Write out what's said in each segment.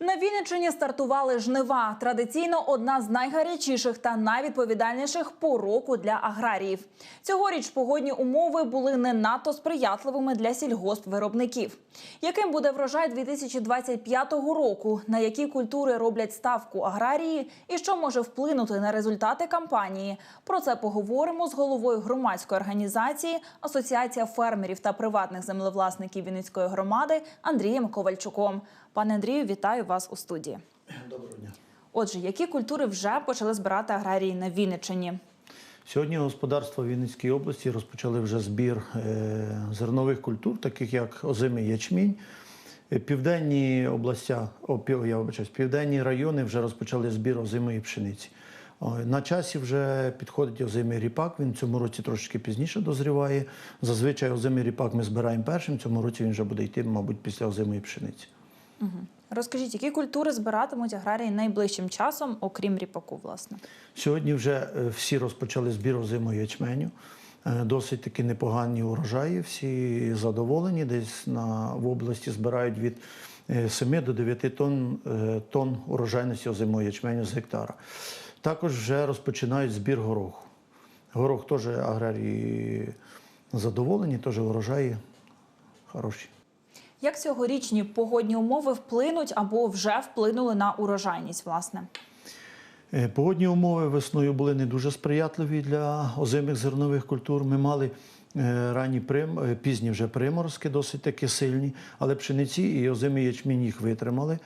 На Вінниччині стартували жнива. Традиційно одна з найгарячіших та найвідповідальніших по року для аграріїв. Цьогоріч погодні умови були не надто сприятливими для сільгоспвиробників. Яким буде врожай 2025 року? На які культури роблять ставку аграрії? І що може вплинути на результати кампанії? Про це поговоримо з головою громадської організації Асоціація фермерів та приватних землевласників Вінницької громади Андрієм Ковальчуком. Пане Андрію, вітаю вас у студії. Доброго дня. Отже, які культури вже почали збирати аграрії на Вінниччині? Сьогодні господарства Вінницької області розпочали вже збір е, зернових культур, таких як озимий ячмінь. Е, Південні областя, о, я вибачаюсь, південні райони вже розпочали збір озимої пшениці. На часі вже підходить озимий ріпак. Він в цьому році трошки пізніше дозріває. Зазвичай озимий ріпак ми збираємо першим. Цьому році він вже буде йти, мабуть, після озимої пшениці. Розкажіть, які культури збиратимуть аграрії найближчим часом, окрім ріпаку, власне? Сьогодні вже е, всі розпочали збір озимого ячменю. Е, Досить таки непогані урожаї, всі задоволені. Десь на, в області збирають від е, 7 до 9 тонн, е, тонн урожайності озимого ячменю з гектара. Також вже розпочинають збір гороху. Горох теж аграрії задоволені, теж урожаї хороші. Як цьогорічні погодні умови вплинуть або вже вплинули на урожайність, власне? Е, Погодні умови весною були не дуже сприятливі для озимих зернових культур. Ми мали е, ранні прим, е, пізні вже приморозки, досить таки сильні, але пшениці і озимий ячмінь їх витримали.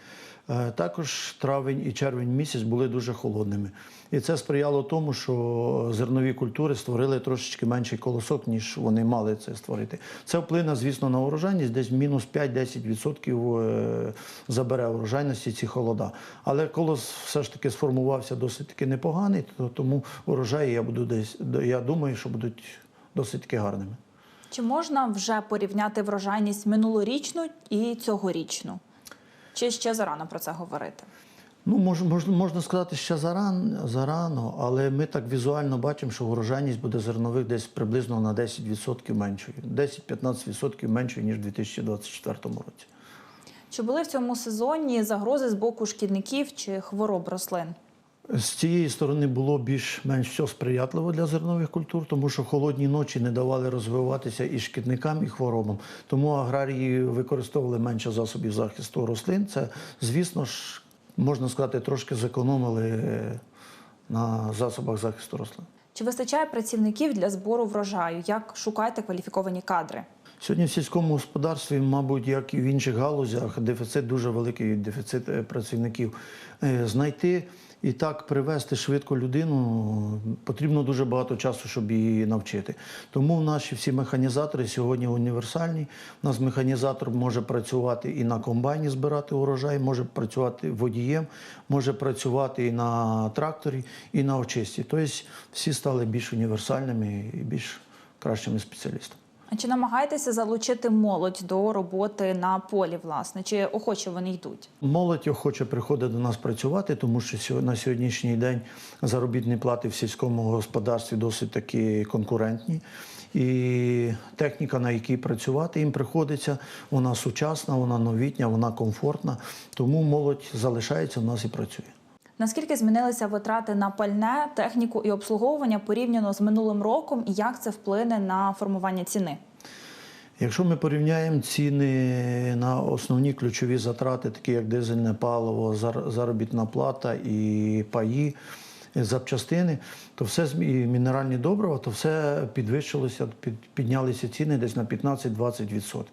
Е, Також травень і червень місяць були дуже холодними. І це сприяло тому, що зернові культури створили трошечки менший колосок, ніж вони мали це створити. Це вплине, звісно, на урожайність, десь мінус 5-10% е, забере урожайності ці холода. Але колос все ж таки сформувався досить таки непоганий, то- тому урожаї я буду десь я думаю, що будуть досить таки гарними. Чи можна вже порівняти врожайність минулорічну і цьогорічну? Чи ще зарано про це говорити? Ну, мож, мож, можна сказати, ще заран, зарано, але ми так візуально бачимо, що урожайність буде зернових десь приблизно на 10% меншою. 10-15% меншою, ніж у 2024 році. Чи були в цьому сезоні загрози з боку шкідників чи хвороб рослин? З цієї сторони було більш-менш все сприятливо для зернових культур, тому що холодні ночі не давали розвиватися і шкідникам, і хворобам. Тому аграрії використовували менше засобів захисту рослин. Це, звісно ж, можна сказати, трошки зекономили е, на засобах захисту рослин. Чи вистачає працівників для збору врожаю? Як шукаєте кваліфіковані кадри? Сьогодні в сільському господарстві, мабуть, як і в інших галузях, дефіцит дуже великий, дефіцит е, працівників. Е, Знайти і так привести швидко людину потрібно дуже багато часу, щоб її навчити. Тому наші всі механізатори сьогодні універсальні. У нас механізатор може працювати і на комбайні збирати урожай, може працювати водієм, може працювати і на тракторі, і на очисті. Тобто всі стали більш універсальними і більш кращими спеціалістами. Чи намагаєтеся залучити молодь до роботи на полі, власне? Чи охоче вони йдуть? Молодь охоче приходить до нас працювати, тому що на сьогоднішній день заробітні плати в сільському господарстві досить таки конкурентні. І техніка, на якій працювати їм приходиться, вона сучасна, вона новітня, вона комфортна. Тому молодь залишається в нас і працює. Наскільки змінилися витрати на пальне, техніку і обслуговування порівняно з минулим роком, і як це вплине на формування ціни? Якщо ми порівняємо ціни на основні ключові затрати, такі як дизельне паливо, зар- заробітна плата і паї, запчастини, то все і мінеральні добрива, то все підвищилося, під- піднялися ціни десь на 15-20%.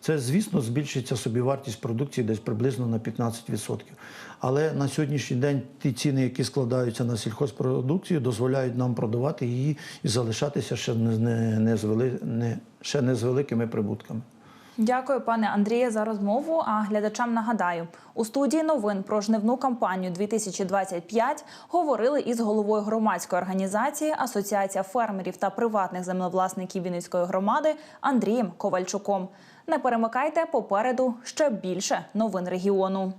Це, звісно, збільшиться собівартість продукції десь приблизно на 15%. Але на сьогоднішній день ті ціни, які складаються на сільхозпродукцію, дозволяють нам продавати її і залишатися ще не, не, не, не, ще не з великими прибутками. Дякую, пане Андріє, за розмову. А глядачам нагадаю, у студії новин про жнивну кампанію 2025 говорили із головою громадської організації Асоціація фермерів та приватних землевласників Вінницької громади Андрієм Ковальчуком. Не перемикайте попереду ще більше новин регіону.